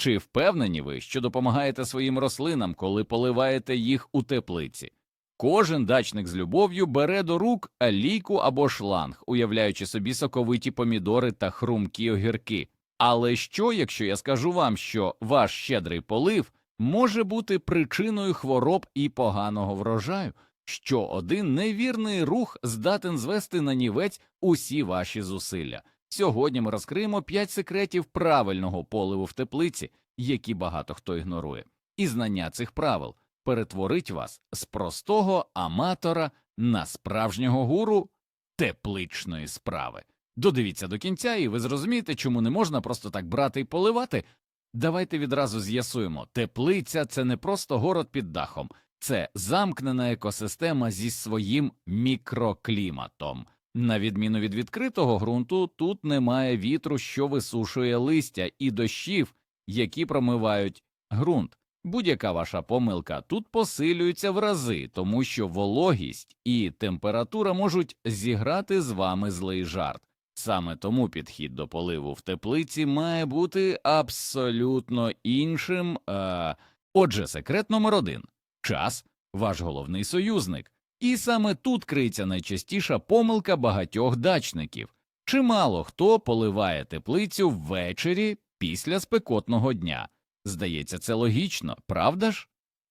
Чи впевнені ви, що допомагаєте своїм рослинам, коли поливаєте їх у теплиці? Кожен дачник з любов'ю бере до рук лійку або шланг, уявляючи собі соковиті помідори та хрумкі огірки. Але що, якщо я скажу вам, що ваш щедрий полив може бути причиною хвороб і поганого врожаю, що один невірний рух здатен звести на нівець усі ваші зусилля? Сьогодні ми розкриємо 5 секретів правильного поливу в теплиці, які багато хто ігнорує. І знання цих правил перетворить вас з простого аматора на справжнього гуру тепличної справи. Додивіться до кінця, і ви зрозумієте, чому не можна просто так брати і поливати. Давайте відразу з'ясуємо: теплиця це не просто город під дахом, це замкнена екосистема зі своїм мікрокліматом. На відміну від відкритого ґрунту, тут немає вітру, що висушує листя, і дощів, які промивають ґрунт. Будь-яка ваша помилка тут посилюється в рази, тому що вологість і температура можуть зіграти з вами злий жарт. Саме тому підхід до поливу в теплиці має бути абсолютно іншим. Е... Отже, секрет номер один час ваш головний союзник. І саме тут криється найчастіша помилка багатьох дачників. Чимало хто поливає теплицю ввечері після спекотного дня. Здається, це логічно, правда ж?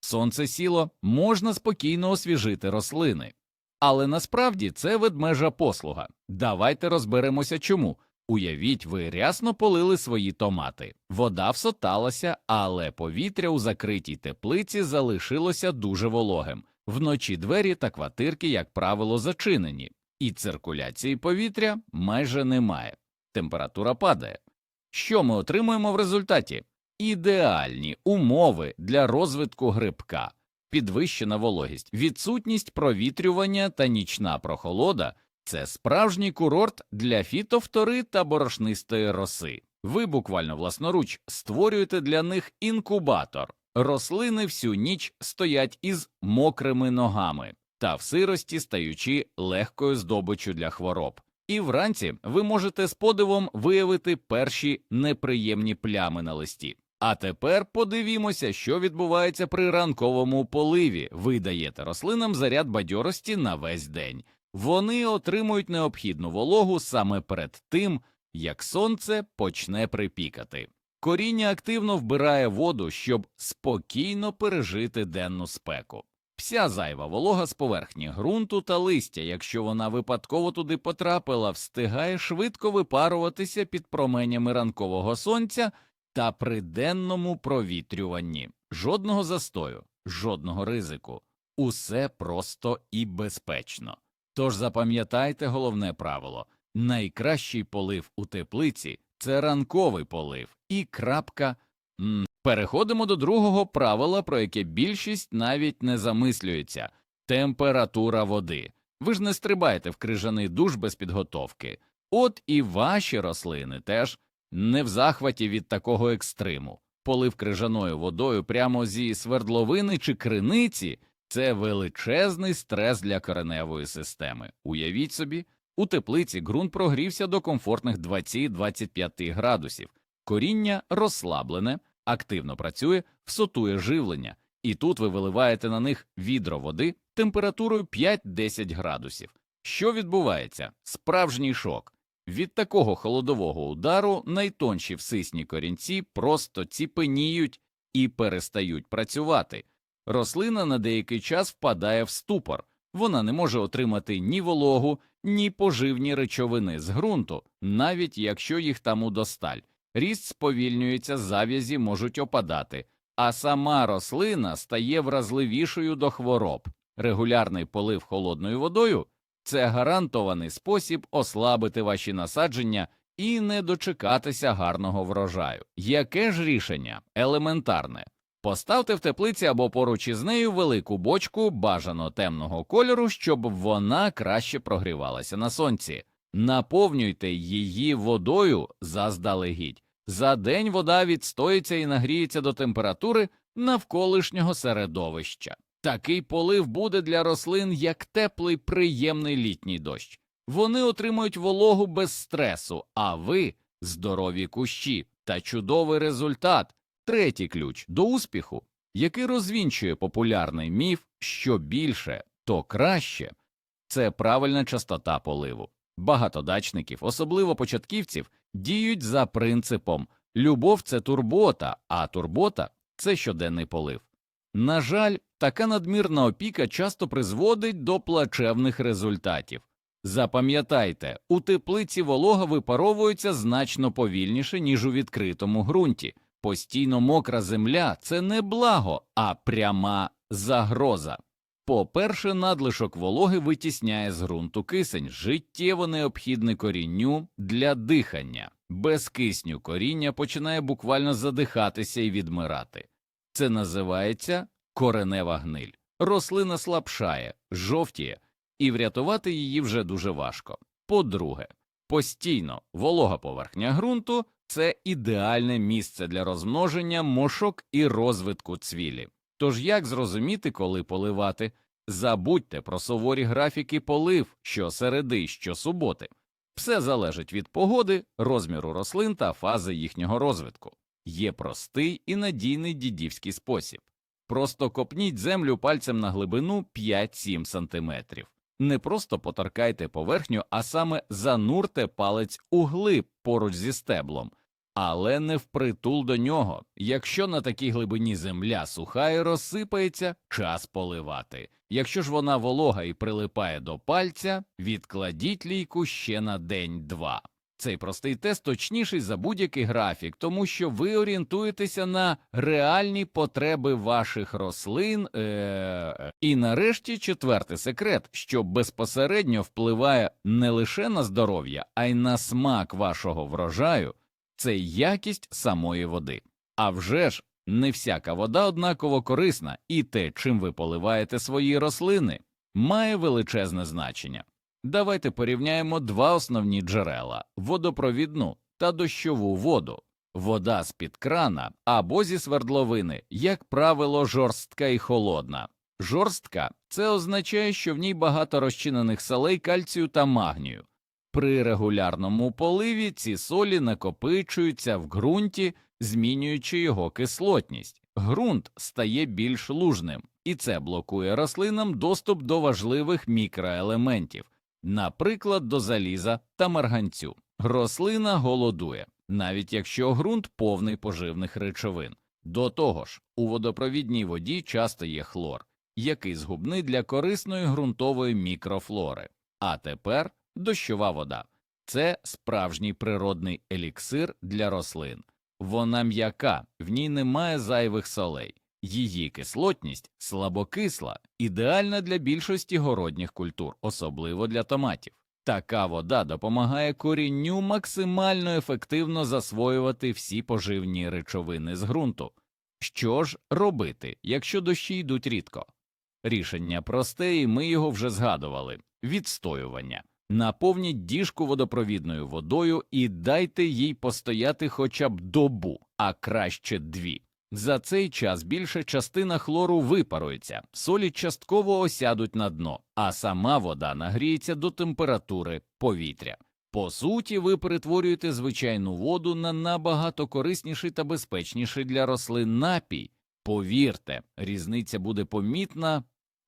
Сонце сіло, можна спокійно освіжити рослини. Але насправді це ведмежа послуга. Давайте розберемося чому. Уявіть, ви рясно полили свої томати. Вода всоталася, але повітря у закритій теплиці залишилося дуже вологим. Вночі двері та квартирки, як правило, зачинені, і циркуляції повітря майже немає. Температура падає. Що ми отримуємо в результаті? Ідеальні умови для розвитку грибка, підвищена вологість, відсутність провітрювання та нічна прохолода це справжній курорт для фітофтори та борошнистої роси. Ви буквально власноруч створюєте для них інкубатор. Рослини всю ніч стоять із мокрими ногами та в сирості стаючи легкою здобиччю для хвороб. І вранці ви можете з подивом виявити перші неприємні плями на листі. А тепер подивімося, що відбувається при ранковому поливі. Ви даєте рослинам заряд бадьорості на весь день. Вони отримують необхідну вологу саме перед тим, як сонце почне припікати. Коріння активно вбирає воду, щоб спокійно пережити денну спеку. Вся зайва волога з поверхні ґрунту та листя, якщо вона випадково туди потрапила, встигає швидко випаруватися під променями ранкового сонця та при денному провітрюванні. Жодного застою, жодного ризику. Усе просто і безпечно. Тож запам'ятайте головне правило найкращий полив у теплиці це ранковий полив і крапка. М. Переходимо до другого правила, про яке більшість навіть не замислюється температура води. Ви ж не стрибаєте в крижаний душ без підготовки. От і ваші рослини теж не в захваті від такого екстриму. Полив крижаною водою прямо зі свердловини чи криниці це величезний стрес для кореневої системи. Уявіть собі, у теплиці ґрунт прогрівся до комфортних 20-25 градусів, коріння розслаблене, активно працює, всотує живлення, і тут ви виливаєте на них відро води температурою 5-10 градусів. Що відбувається? Справжній шок. Від такого холодового удару найтонші всисні корінці просто ціпеніють і перестають працювати. Рослина на деякий час впадає в ступор, вона не може отримати ні вологу, ні поживні речовини з ґрунту, навіть якщо їх там удосталь. Ріст сповільнюється, зав'язі можуть опадати, а сама рослина стає вразливішою до хвороб. Регулярний полив холодною водою це гарантований спосіб ослабити ваші насадження і не дочекатися гарного врожаю. Яке ж рішення? Елементарне. Поставте в теплиці або поруч із нею велику бочку бажано темного кольору, щоб вона краще прогрівалася на сонці. Наповнюйте її водою заздалегідь. За день вода відстоїться і нагріється до температури навколишнього середовища. Такий полив буде для рослин як теплий приємний літній дощ. Вони отримують вологу без стресу, а ви здорові кущі та чудовий результат. Третій ключ до успіху, який розвінчує популярний міф, що більше, то краще, це правильна частота поливу. Багато дачників, особливо початківців, діють за принципом любов це турбота, а турбота це щоденний полив. На жаль, така надмірна опіка часто призводить до плачевних результатів. Запам'ятайте, у теплиці волога випаровується значно повільніше, ніж у відкритому ґрунті. Постійно мокра земля це не благо, а пряма загроза. По-перше, надлишок вологи витісняє з ґрунту кисень, життєво необхідний корінню для дихання. Без кисню коріння починає буквально задихатися і відмирати. Це називається коренева гниль. Рослина слабшає, жовтіє, і врятувати її вже дуже важко. По-друге, постійно волога поверхня ґрунту це ідеальне місце для розмноження мошок і розвитку цвілі. Тож як зрозуміти, коли поливати? Забудьте про суворі графіки полив щосереди, щосуботи. Все залежить від погоди, розміру рослин та фази їхнього розвитку. Є простий і надійний дідівський спосіб. Просто копніть землю пальцем на глибину 5-7 см. Не просто поторкайте поверхню, а саме занурте палець у глиб поруч зі стеблом, але не впритул до нього. Якщо на такій глибині земля суха і розсипається, час поливати. Якщо ж вона волога і прилипає до пальця, відкладіть лійку ще на день-два. Цей простий тест точніший за будь-який графік, тому що ви орієнтуєтеся на реальні потреби ваших рослин. Е- І нарешті четвертий секрет, що безпосередньо впливає не лише на здоров'я, а й на смак вашого врожаю, це якість самої води. А вже ж не всяка вода однаково корисна, і те, чим ви поливаєте свої рослини, має величезне значення. Давайте порівняємо два основні джерела водопровідну та дощову воду. Вода з під крана або зі свердловини, як правило, жорстка і холодна. Жорстка це означає, що в ній багато розчинених солей кальцію та магнію. При регулярному поливі ці солі накопичуються в ґрунті, змінюючи його кислотність. Ґрунт стає більш лужним, і це блокує рослинам доступ до важливих мікроелементів, наприклад, до заліза та марганцю. Рослина голодує, навіть якщо ґрунт повний поживних речовин. До того ж, у водопровідній воді часто є хлор, який згубний для корисної ґрунтової мікрофлори. А тепер дощова вода це справжній природний еліксир для рослин. Вона м'яка, в ній немає зайвих солей, її кислотність слабокисла, ідеальна для більшості городніх культур, особливо для томатів. Така вода допомагає корінню максимально ефективно засвоювати всі поживні речовини з ґрунту. Що ж робити, якщо дощі йдуть рідко? Рішення просте, і ми його вже згадували відстоювання. Наповніть діжку водопровідною водою і дайте їй постояти хоча б добу, а краще дві. За цей час більша частина хлору випарується, солі частково осядуть на дно, а сама вода нагріється до температури повітря. По суті, ви перетворюєте звичайну воду на набагато корисніший та безпечніший для рослин напій. Повірте, різниця буде помітна.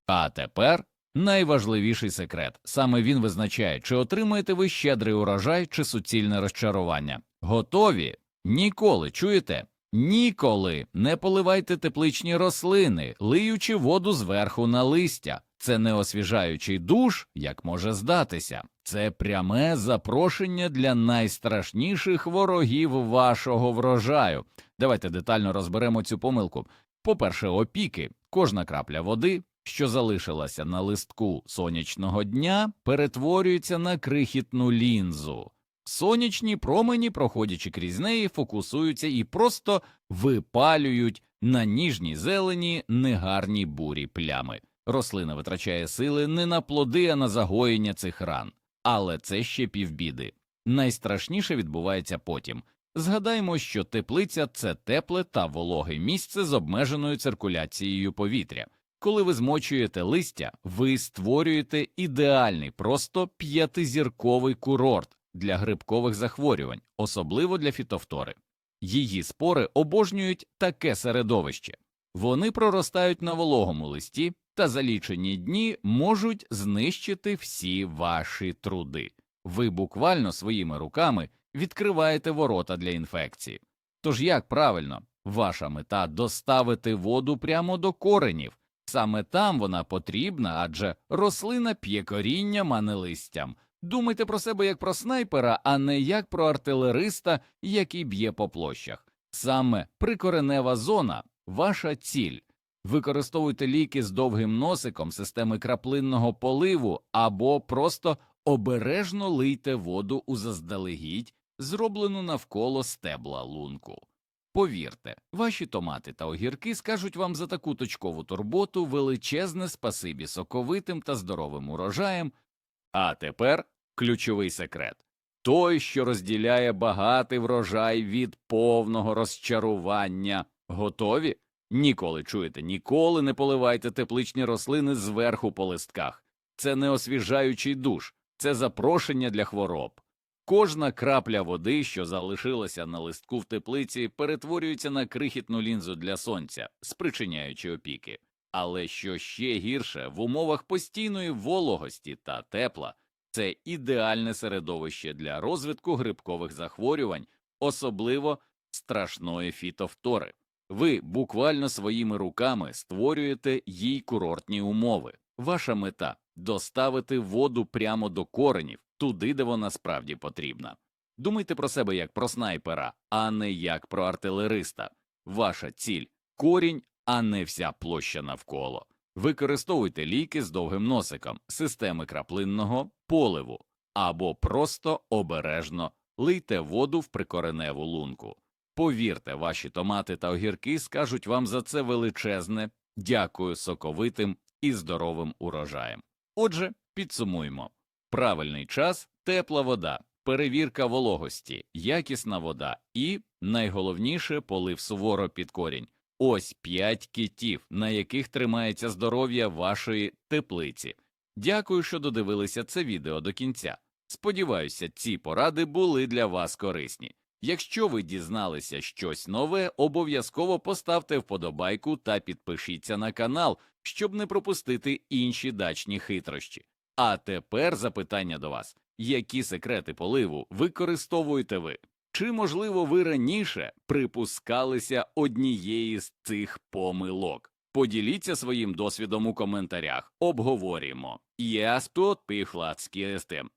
А тепер найважливіший секрет саме він визначає, чи отримаєте ви щедрий урожай чи суцільне розчарування. Готові? Ніколи чуєте? Ніколи не поливайте тепличні рослини, лиючи воду зверху на листя. Це не освіжаючий душ, як може здатися, це пряме запрошення для найстрашніших ворогів вашого врожаю. Давайте детально розберемо цю помилку. По-перше, опіки, кожна крапля води, що залишилася на листку сонячного дня, перетворюється на крихітну лінзу. Сонячні промені, проходячи крізь неї, фокусуються і просто випалюють на ніжній зелені негарні бурі плями. Рослина витрачає сили не на плоди, а на загоєння цих ран. Але це ще півбіди. Найстрашніше відбувається потім. Згадаймо, що теплиця це тепле та вологе місце з обмеженою циркуляцією повітря. Коли ви змочуєте листя, ви створюєте ідеальний, просто п'ятизірковий курорт для грибкових захворювань, особливо для фітофтори. Її спори обожнюють таке середовище. Вони проростають на вологому листі та за лічені дні можуть знищити всі ваші труди. Ви буквально своїми руками відкриваєте ворота для інфекції. Тож як правильно, ваша мета доставити воду прямо до коренів. Саме там вона потрібна, адже рослина п'є корінням, а не листям. Думайте про себе як про снайпера, а не як про артилериста, який б'є по площах. Саме прикоренева зона ваша ціль. Використовуйте ліки з довгим носиком системи краплинного поливу або просто обережно лийте воду у заздалегідь, зроблену навколо стебла лунку. Повірте, ваші томати та огірки скажуть вам за таку точкову турботу величезне спасибі соковитим та здоровим урожаєм. А тепер ключовий секрет той, що розділяє багатий врожай від повного розчарування. Готові? Ніколи чуєте, ніколи не поливайте тепличні рослини зверху по листках. Це не освіжаючий душ, це запрошення для хвороб. Кожна крапля води, що залишилася на листку в теплиці, перетворюється на крихітну лінзу для сонця, спричиняючи опіки. Але що ще гірше, в умовах постійної вологості та тепла це ідеальне середовище для розвитку грибкових захворювань, особливо страшної фітовтори. Ви буквально своїми руками створюєте їй курортні умови. Ваша мета доставити воду прямо до коренів, туди, де вона справді потрібна. Думайте про себе як про снайпера, а не як про артилериста. Ваша ціль корінь, а не вся площа навколо. Використовуйте ліки з довгим носиком, системи краплинного поливу або просто обережно лийте воду в прикореневу лунку. Повірте, ваші томати та огірки скажуть вам за це величезне дякую соковитим і здоровим урожаєм. Отже, підсумуємо правильний час, тепла вода, перевірка вологості, якісна вода і, найголовніше, полив суворо під корінь. Ось п'ять китів, на яких тримається здоров'я вашої теплиці. Дякую, що додивилися це відео до кінця. Сподіваюся, ці поради були для вас корисні. Якщо ви дізналися щось нове, обов'язково поставте вподобайку та підпишіться на канал, щоб не пропустити інші дачні хитрощі. А тепер запитання до вас: які секрети поливу використовуєте ви? Чи, можливо, ви раніше припускалися однієї з цих помилок? Поділіться своїм досвідом у коментарях, обговорюємо. Я тут пихлацький естем.